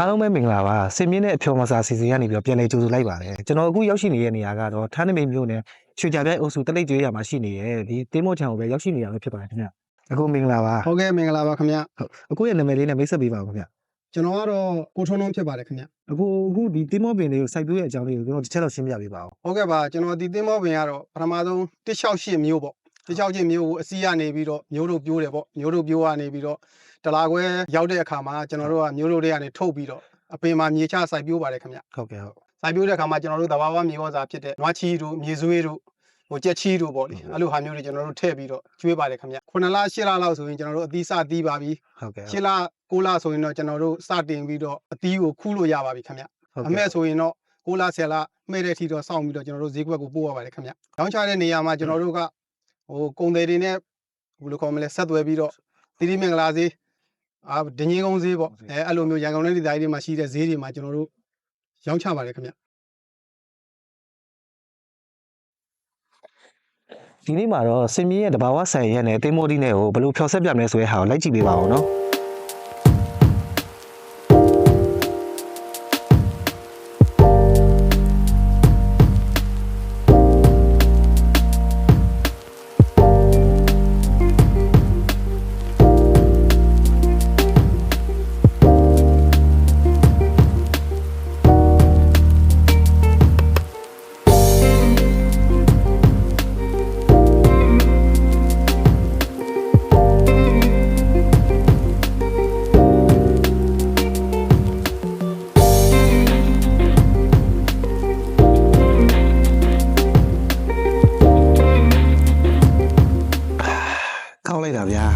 အားလုံးပဲမင်္ဂလာပါစင်မြင့်တဲ့အဖြော်မစာစီစဉ်ကနေပြီးတော့ပြန်လည်ကြိုဆိုလိုက်ပါတယ်ကျွန်တော်အခုရောက်ရှိနေတဲ့နေရာကတော့ထန်းနမိတ်မြို့နယ်ရွှေကြပြိုင်အုပ်စုတလိပ်ကျွေးရမှာရှိနေရဲ့ဒီတင်းမောချံကိုပဲရောက်ရှိနေရမှာဖြစ်ပါတယ်ခင်ဗျအခုမင်္ဂလာပါဟုတ်ကဲ့မင်္ဂလာပါခင်ဗျအခုရဲ့နာမည်လေးနဲ့မိတ်ဆက်ပေးပါဦးခင်ဗျကျွန်တော်ကတော့ကိုထွန်းထွန်းဖြစ်ပါတယ်ခင်ဗျအခုအခုဒီတင်းမောပင်လေးကိုစိုက်ပျိုးရဲ့အကြောင်းလေးကိုကျွန်တော်တစ်ချက်တော့ရှင်းပြပေးပါဦးဟုတ်ကဲ့ပါကျွန်တော်ဒီသင်းမောပင်ကတော့ပထမဆုံး168မျိုးပေါ့ 168မျိုးကိုအစီးကနေပြီးတော့မျိုးတို့ပြိုးတယ်ပေါ့မျိုးတို့ပြိုးကနေပြီးတော့တလာခွဲရောက်တဲ့အခါမှာကျွန်တော်တို့ကမျိုးတို့တွေကနေထုတ်ပြီးတော့အပင်မှာမြေချစိုက်ပြိုးပါတယ်ခင်ဗျဟုတ်ကဲ့ဟုတ်စိုက်ပြိုးတဲ့အခါမှာကျွန်တော်တို့သဘာဝမြေဩဇာဖြစ်တဲ့နွားချီတို့မြေဆွေးတို့ဟိုကြက်ချီတို့ပေါ့လေအဲ့လိုဟာမျိုးတွေကျွန်တော်တို့ထည့်ပြီးတော့ကျွေးပါတယ်ခင်ဗျ9လ10လလောက်ဆိုရင်ကျွန်တော်တို့အသီးစသီးပါပြီဟုတ်ကဲ့ရှစ်လ9လဆိုရင်တော့ကျွန်တော်တို့စတင်ပြီးတော့အသီးကိုခူးလို့ရပါပြီခင်ဗျဟုတ်အကဲ့မဲ့ဆိုရင်တော့9လ10လမှဲတဲ့အထိတော့စောင့်ပြီးတော့ကျွန်တော်တို့ဈေးကွက်ကိုပို့ရပါတယ်ခင်ဗျ။ရောင်းချတဲ့နေရာမှာကျွန်တော်တို့က ဟိုကုန်တယ်တွေနဲ့ဘယ်လိုခေါ်မလဲဆက်သွယ်ပြီးတော့တိတိမင်္ဂလာဈေးအာဒင်းကြီးကုန်းဈေးပေါ့အဲအဲ့လိုမျိုးရန်ကုန်နဲ့ဒီတိုင်းတွေမှာရှိတဲ့ဈေးတွေမှာကျွန်တော်တို့ရောင်းချပါတယ်ခင်ဗျဒီနေ့မှာတော့စင်မြင့်ရဲ့တဘာဝဆန်ရက်နဲ့တင်းမောဒီနဲ့ကိုဘယ်လိုဖျော်ဆက်ပြမလဲဆိုတဲ့ဟာကိုလိုက်ကြည့်ပေးပါဦးနော် ကောင်းလိုက်တာဗျာ